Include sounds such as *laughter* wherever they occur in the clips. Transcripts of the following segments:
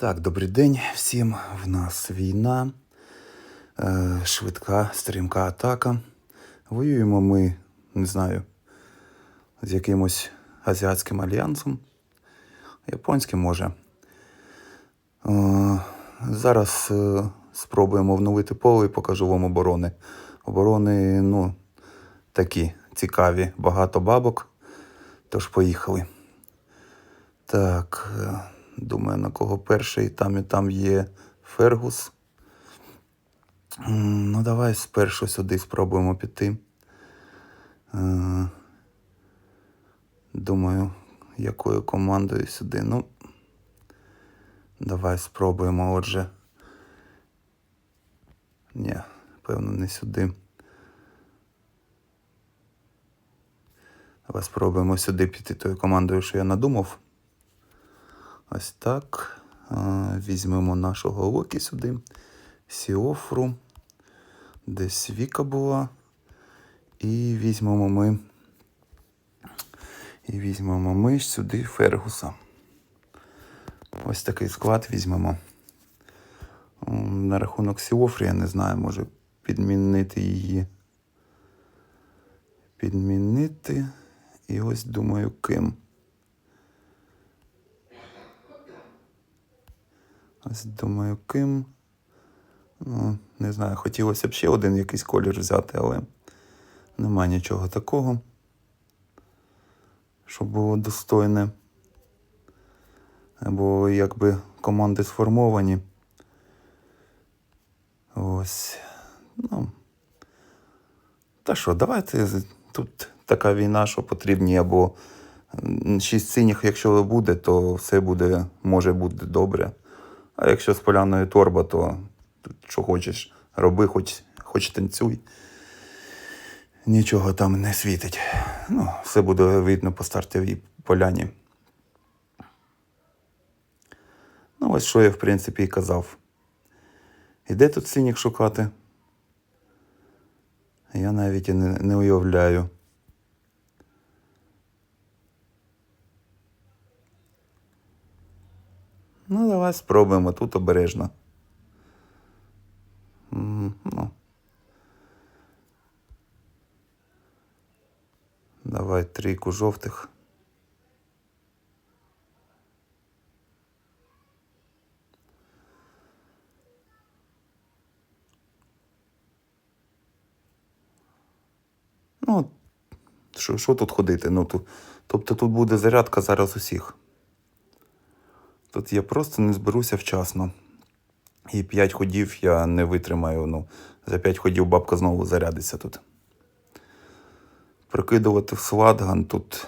Так, добрий день всім. В нас війна, е, швидка, стрімка атака. Воюємо ми, не знаю, з якимось азіатським альянсом, японським може. Е, зараз е, спробуємо вновити поле і покажу вам оборони. Оборони, ну, такі цікаві, багато бабок. Тож поїхали. Так, думаю, на кого перший. Там і там є Фергус. Ну, давай спершу сюди спробуємо піти. Е, Думаю, якою командою сюди. Ну, давай спробуємо, отже. Ні, певно, не сюди. Давай спробуємо сюди піти тою командою, що я надумав. Ось так. Візьмемо нашого Локі сюди. Сіофру. Десь Віка була. І візьмемо ми. І візьмемо ми сюди Фергуса. Ось такий склад візьмемо. На рахунок Сіофрі, я не знаю, може підмінити її. Підмінити. І ось думаю, ким. Ось думаю, ким. Ну, не знаю, хотілося б ще один якийсь колір взяти, але нема нічого такого, щоб було достойне. Бо якби команди сформовані. Ось. Ну. Та що, давайте тут така війна, що потрібні або шість синіх, якщо буде, то все буде, може бути добре. А якщо з поляною торба, то що хочеш, роби, хоч, хоч танцюй. Нічого там не світить. Ну, все буде видно по стартовій поляні. Ну, ось що я, в принципі, і казав. І де тут синіх шукати? Я навіть і не, не уявляю. Ну, давай спробуємо тут обережно. Ну. Давай трійку жовтих. Ну, що, що тут ходити? Ну, тут, тобто тут буде зарядка зараз усіх. Тут я просто не зберуся вчасно. І 5 ходів я не витримаю. Ну, за 5 ходів бабка знову зарядиться тут. Прикидувати в сладган тут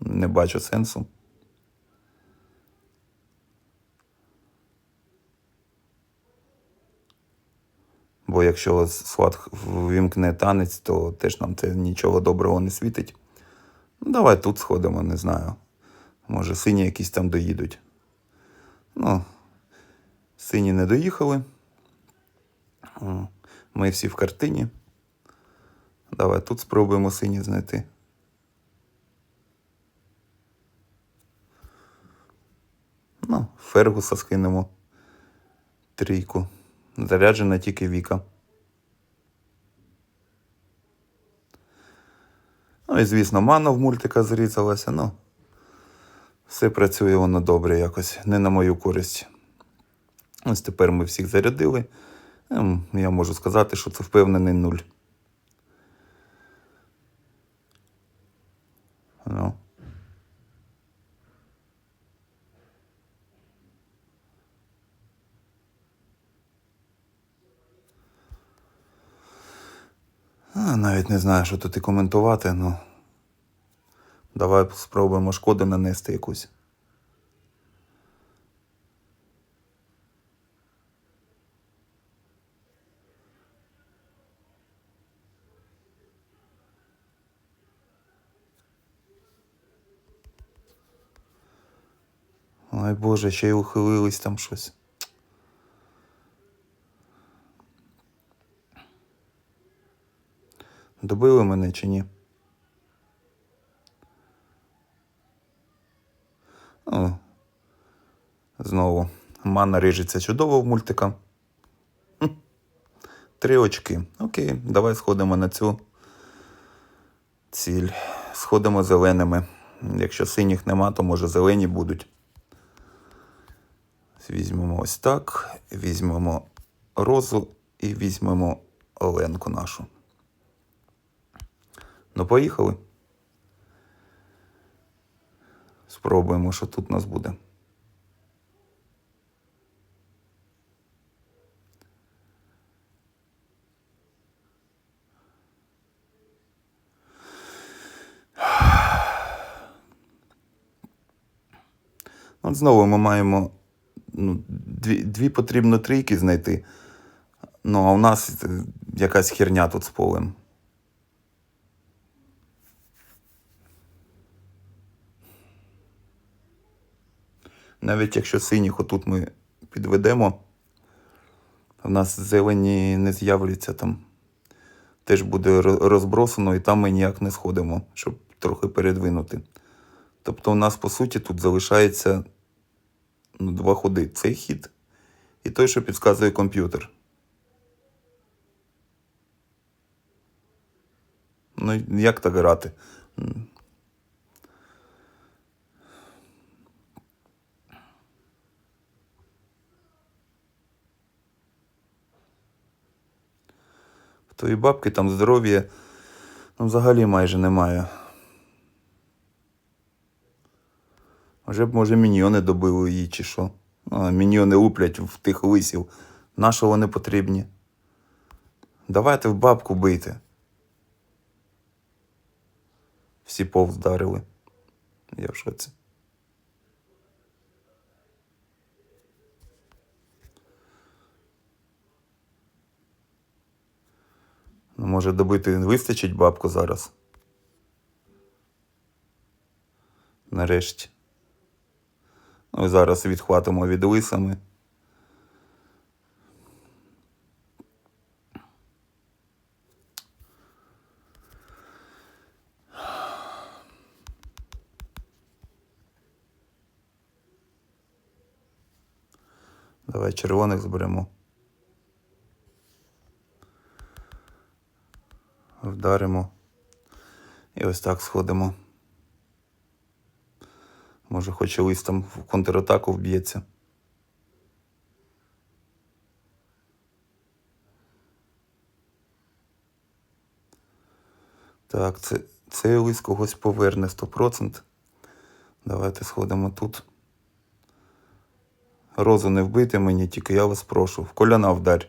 не бачу сенсу. Бо якщо слад ввімкне танець, то теж нам це нічого доброго не світить. Ну, давай тут сходимо, не знаю. Може, сині якісь там доїдуть. Ну, сині не доїхали. Ми всі в картині. Давай тут спробуємо сині знайти. Ну, Фергуса скинемо. Трійку. Заряджена тільки Віка. Ну і, звісно, мана в мультика зрізалася, ну. Все працює воно добре якось, не на мою користь. Ось тепер ми всіх зарядили. Ем, Я можу сказати, що це впевнений нуль. Ну. Навіть не знаю, що тут і коментувати, ну. Давай спробуємо шкоду нанести якусь. Ой Боже, ще й ухилились там щось. Добили мене чи ні? О, знову. Мана рижеться чудово в мультика. Три очки. Окей, давай сходимо на цю ціль. Сходимо зеленими. Якщо синіх нема, то може зелені будуть. Візьмемо ось так, візьмемо розу і візьмемо Оленку нашу. Ну, поїхали. Спробуємо, що тут у нас буде. От знову ми маємо ну, дві, дві потрібно трійки знайти. Ну, а у нас якась херня тут з полем. Навіть якщо синіх отут ми підведемо, в нас зелені не з'являться там. Теж буде ро- розбросано, і там ми ніяк не сходимо, щоб трохи передвинути. Тобто у нас, по суті, тут залишається ну, два ходи. Цей хід і той, що підказує комп'ютер. Ну, як так грати? Тої бабки там здоров'я ну, взагалі майже немає. Вже б, може, міньйони добили її чи що. А, міньйони луплять в тих лисів. На що вони потрібні? Давайте в бабку бийте. Всі повз вдарили. Я в шоці. Ну, може добити вистачить бабку зараз. Нарешті. Ну і зараз відхватимо від лисами. Давай червоних зберемо. Вдаримо. І ось так сходимо. Може, хоч лист там в контратаку вб'ється. Так, це, цей лист когось поверне 100%. Давайте сходимо тут. Розу не вбити мені, тільки я вас прошу. В коляна вдарь.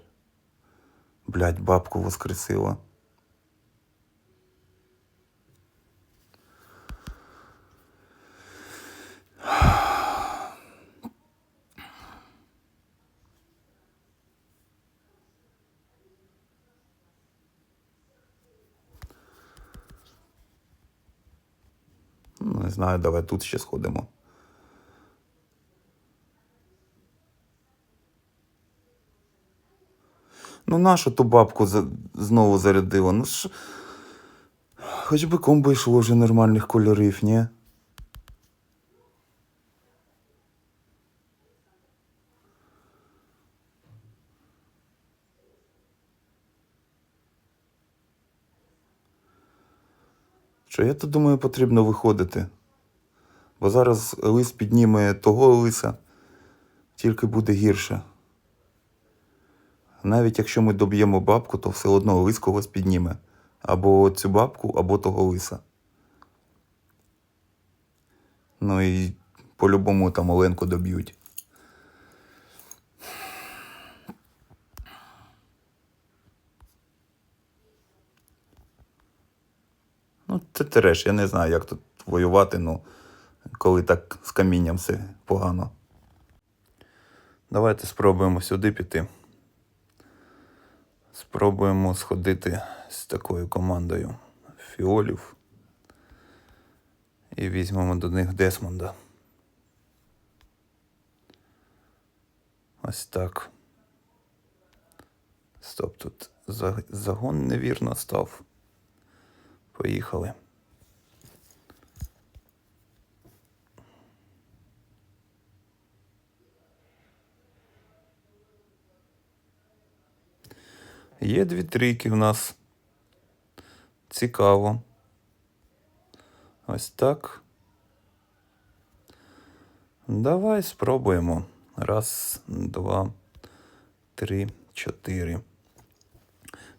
Блять, бабку воскресила. Не знаю, давай тут ще сходимо. Ну, нашу ту бабку за... знову зарядила? Ну ж. Хоч би комбо йшло вже нормальних кольорів, ні? Що я то думаю, потрібно виходити. Бо зараз лис підніме того лиса, тільки буде гірше. Навіть якщо ми доб'ємо бабку, то все одно лис когось підніме. Або цю бабку, або того лиса. Ну і по-любому там Оленку доб'ють. Це тереш, я не знаю, як тут воювати, ну, коли так з камінням все погано. Давайте спробуємо сюди піти. Спробуємо сходити з такою командою фіолів. І візьмемо до них Десмонда. Ось так. Стоп, тут загон невірно став. Поїхали. Є дві трійки в нас. Цікаво. Ось так. Давай спробуємо. Раз, два, три, чотири.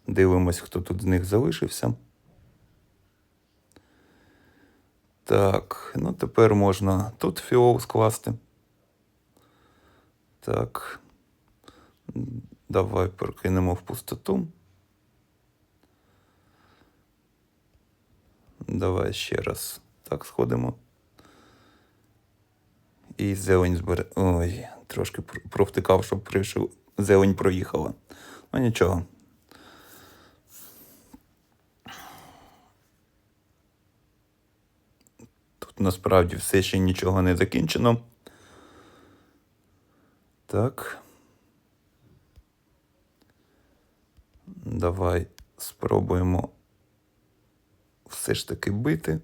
Дивимось, хто тут з них залишився. Так, ну тепер можна тут фіол скласти. Так. Давай прокинемо в пустоту. Давай ще раз так сходимо. І зелень збере. Ой, трошки провтикав, щоб прийшов. Зелень проїхала. Ну нічого. Тут насправді все ще нічого не закінчено. Так. Давай спробуємо все ж таки бити.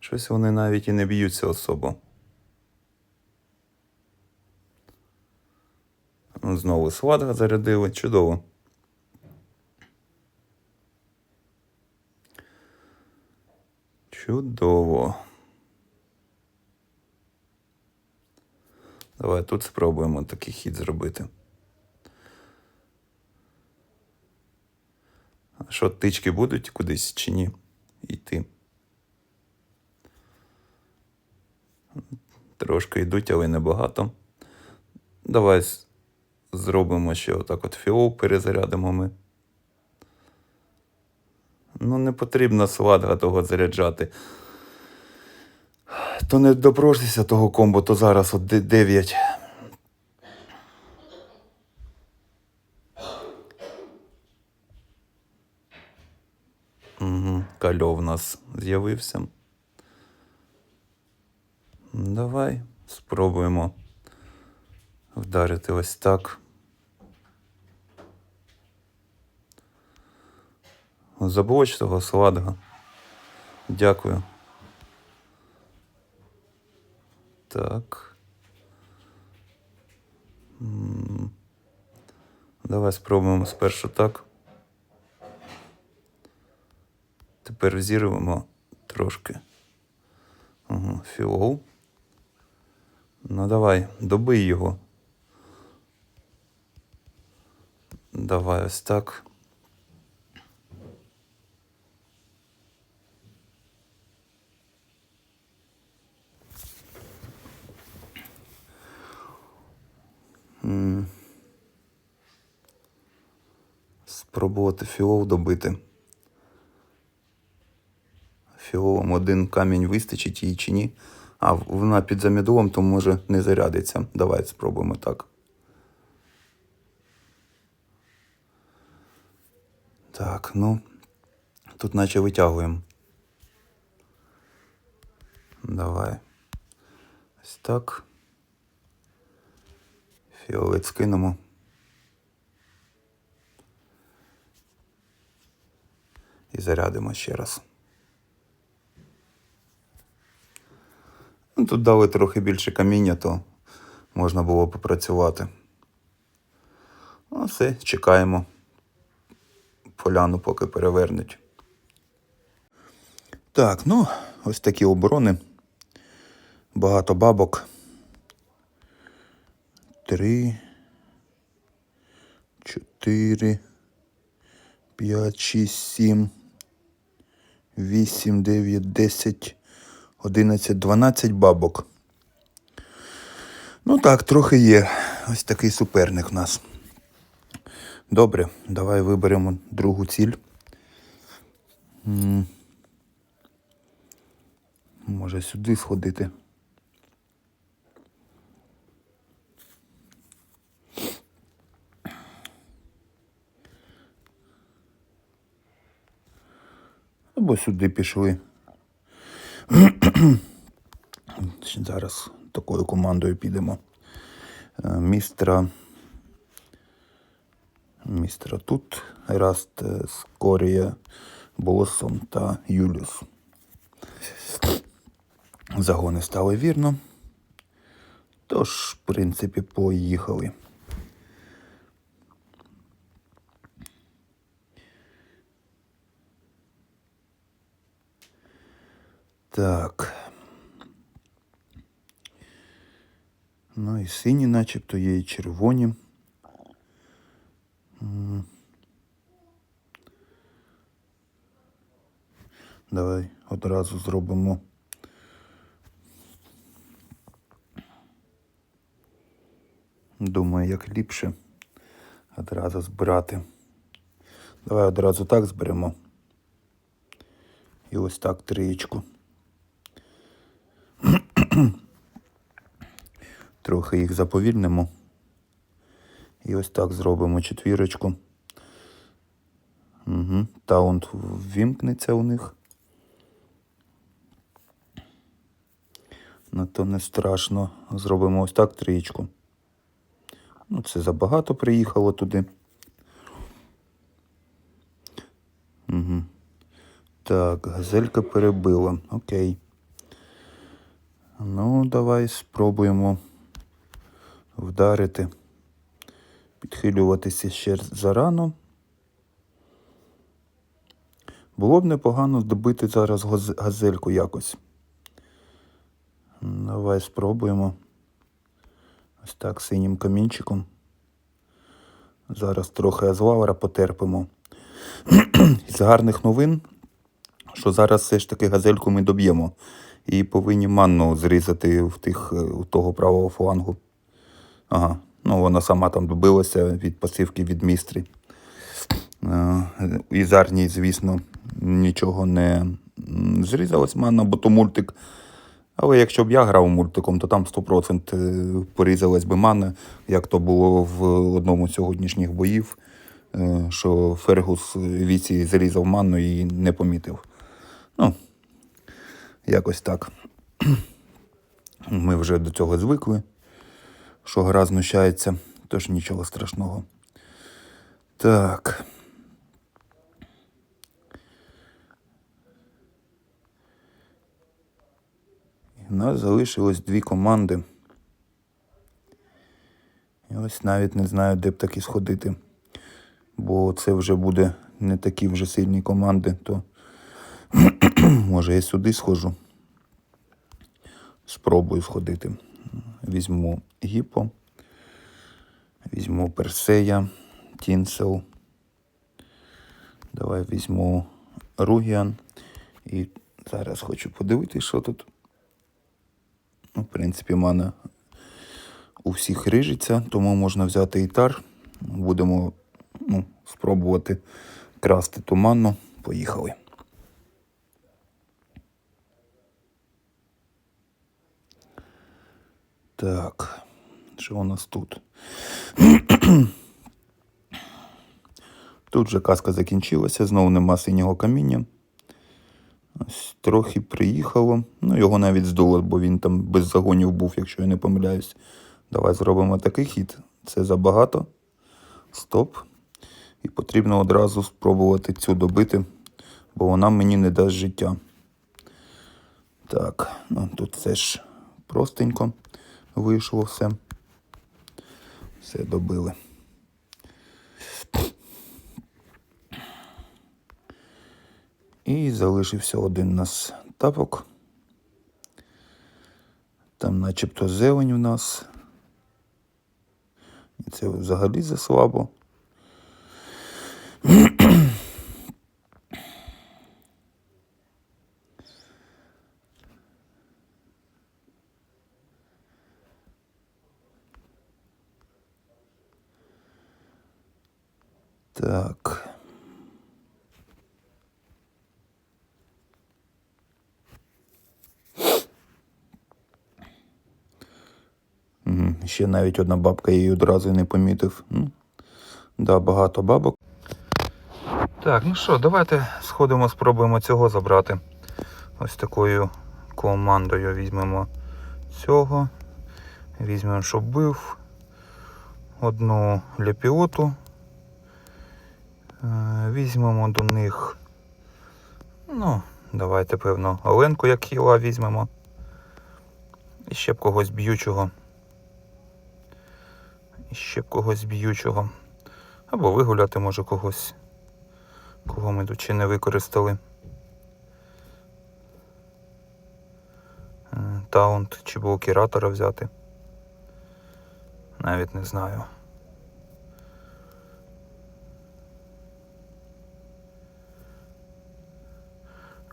Щось вони навіть і не б'ються особо. Знову сватга зарядили. Чудово. Чудово. Давай тут спробуємо такий хід зробити. А що, тички будуть кудись чи ні? Йти. Трошки йдуть, але небагато. Давай зробимо ще отак от фіол перезарядимо ми. Ну, не потрібно сватга того заряджати. То не допросися того комбо, то зараз от 9. Угу, кальо в нас з'явився. Давай спробуємо вдарити ось так. Заблоч того сладга. Дякую. Так. Давай спробуємо спершу так. Тепер взірвемо трошки. Угу, фіол. Ну давай, добий його. Давай ось так. Спробувати фіол добити. Фіолом один камінь вистачить їй чи ні. А вона під замідлом, то може не зарядиться. Давай спробуємо так. Так, ну. Тут наче витягуємо. Давай. Ось так. Фіолет скинемо. І зарядимо ще раз. Ну, тут дали трохи більше каміння, то можна було попрацювати. Ну, все, чекаємо. Поляну поки перевернуть. Так, ну, ось такі оборони. Багато бабок. Три. Чотири. П'ять, шість, сім. Вісім, дев'ять, десять. 11, 12 бабок. Ну так, трохи є. Ось такий суперник в нас. Добре, давай виберемо другу ціль. Може сюди сходити. Або сюди пішли. Зараз такою командою підемо. Е, Містера. Містера тут. Раст е, Скорія, Болосон та Юліус. Загони стали вірно. Тож, в принципі, поїхали. Так. Ну і сині начебто є, і червоні. Давай одразу зробимо. Думаю, як ліпше одразу збирати. Давай одразу так зберемо. І ось так трієчку. Трохи їх заповільнимо. І ось так зробимо четвірочку. Угу. Таунт ввімкнеться у них. Ну то не страшно. Зробимо ось так трієчку. Ну, це забагато приїхало туди. Угу. Так, газелька перебила. Окей. Ну, давай спробуємо вдарити. Підхилюватися ще зарано. Було б непогано добити зараз газельку якось. Давай спробуємо. Ось так синім камінчиком. Зараз трохи азвалера потерпимо. *clears throat* З гарних новин, що зараз все ж таки газельку ми доб'ємо. І повинні манну зрізати в тих, е, у того правого флангу. Ага. Ну, вона сама там добилася від пасивки від містрі. Е, Із арнії, звісно, нічого не м, зрізалась манна, бо то мультик. Але якщо б я грав мультиком, то там 100% порізалась би мана, як то було в одному з сьогоднішніх боїв, е, що Фергус віці зрізав манну і не помітив. Ну, якось так. *clears throat* Ми вже до цього звикли, що гра знущається, тож нічого страшного. Так. У нас залишилось дві команди. І ось навіть не знаю, де б таки сходити. Бо це вже буде не такі вже сильні команди, то *clears throat* може я сюди схожу. Спробую сходити. Візьму гіпо, візьму персея, тінсел. Давай візьму ругіан. І зараз хочу подивитися, що тут. Ну, в принципі, в мене у всіх рижиться, тому можна взяти і тар. Будемо ну, спробувати красти туманно. Поїхали. Так, що у нас тут? *clears throat* Тут же казка закінчилася, знову нема синього каміння. Ось трохи приїхало. Ну, його навіть здуло, бо він там без загонів був, якщо я не помиляюсь. Давай зробимо такий хід. Це забагато. Стоп. І потрібно одразу спробувати цю добити, бо вона мені не дасть життя. Так, ну тут все ж простенько вийшло все. Все добили. І залишився один у нас тапок. Там начебто зелень у нас. І це взагалі заслабо. Так. Ще навіть одна бабка її одразу не помітив. Ну, да, багато бабок. Так, ну що, давайте сходимо, спробуємо цього забрати. Ось такою командою візьмемо цього. Візьмемо, щоб бив. Одну ляпіоту. Е, Візьмемо до них. Ну, давайте, певно, Оленку як хіла візьмемо. І ще б когось б'ючого. Ще когось б'ючого. Або вигуляти може когось, кого ми тут ще не використали. Таунт чи блокіратора взяти. Навіть не знаю.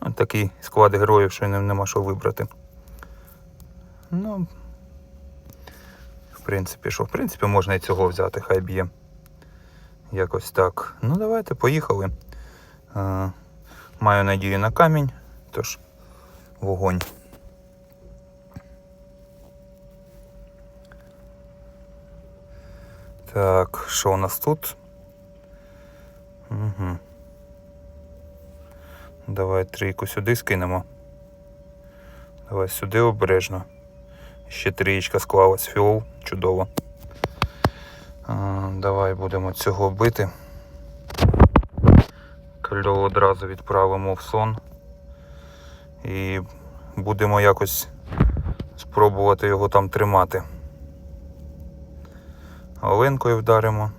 От такий склад героїв, що нем- нема що вибрати. Ну, принципі, що? В принципі, можна і цього взяти, хай б'є. Якось так. Ну, давайте, поїхали. Е, маю надію на камінь, тож вогонь. Так, що у нас тут? Угу. Давай трійку сюди скинемо. Давай сюди обережно. Ще трієчка склалась. Фіол. Чудово. Давай будемо цього бити. Кальо одразу відправимо в сон. І будемо якось спробувати його там тримати. Оленкою вдаримо.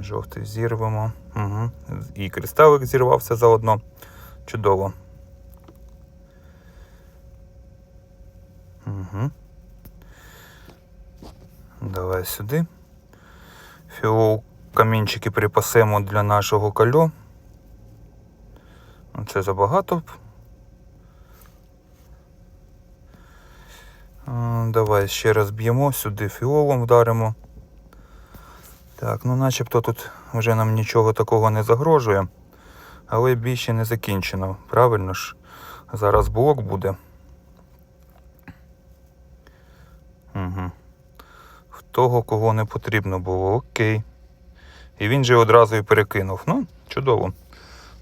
Жовтий зірвемо. Угу. І кристалик зірвався заодно. Чудово. Угу. Давай сюди. Фіол камінчики припасемо для нашого кальо. Ну, Це забагато. Давай ще раз б'ємо, сюди фіолом вдаримо. Так, ну начебто тут вже нам нічого такого не загрожує. Але бій ще не закінчено. Правильно ж? Зараз блок буде. Угу. В того, кого не потрібно було. Окей. І він же одразу і перекинув. Ну, чудово.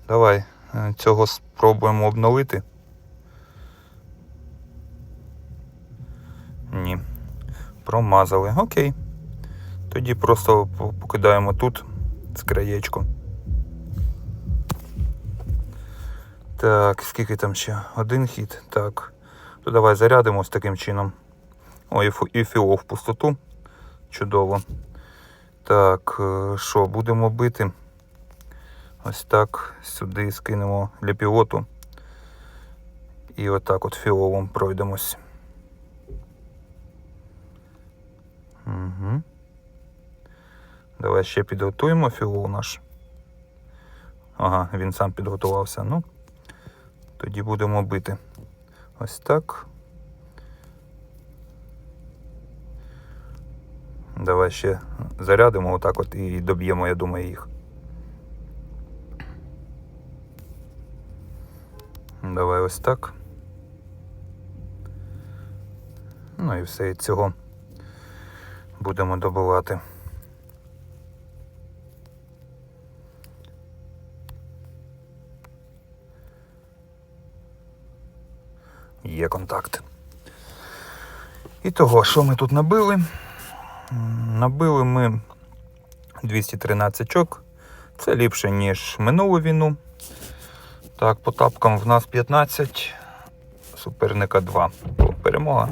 Давай е, цього спробуємо обновити. Ні. Промазали. Окей. Тоді просто покидаємо тут з краєчку. Так, скільки там ще? Один хід. Так. То давай зарядимо ось таким чином. О, і, фіол в пустоту. Чудово. Так, е, що, будемо бити? Ось так. Сюди скинемо для. І отак от фіолом пройдемось. Угу. Давай ще підготуємо фіол наш. Ага, він сам підготувався. Ну, тоді будемо бити. Ось так. Давай ще зарядимо отак от і доб'ємо, я думаю, їх. Давай ось так. Ну і все і цього будемо добивати. Є контакт. І того, що ми тут набили? Набили ми 213 очок. Це ліпше, ніж минулу війну. Так, по тапкам в нас 15, суперника 2. Перемога.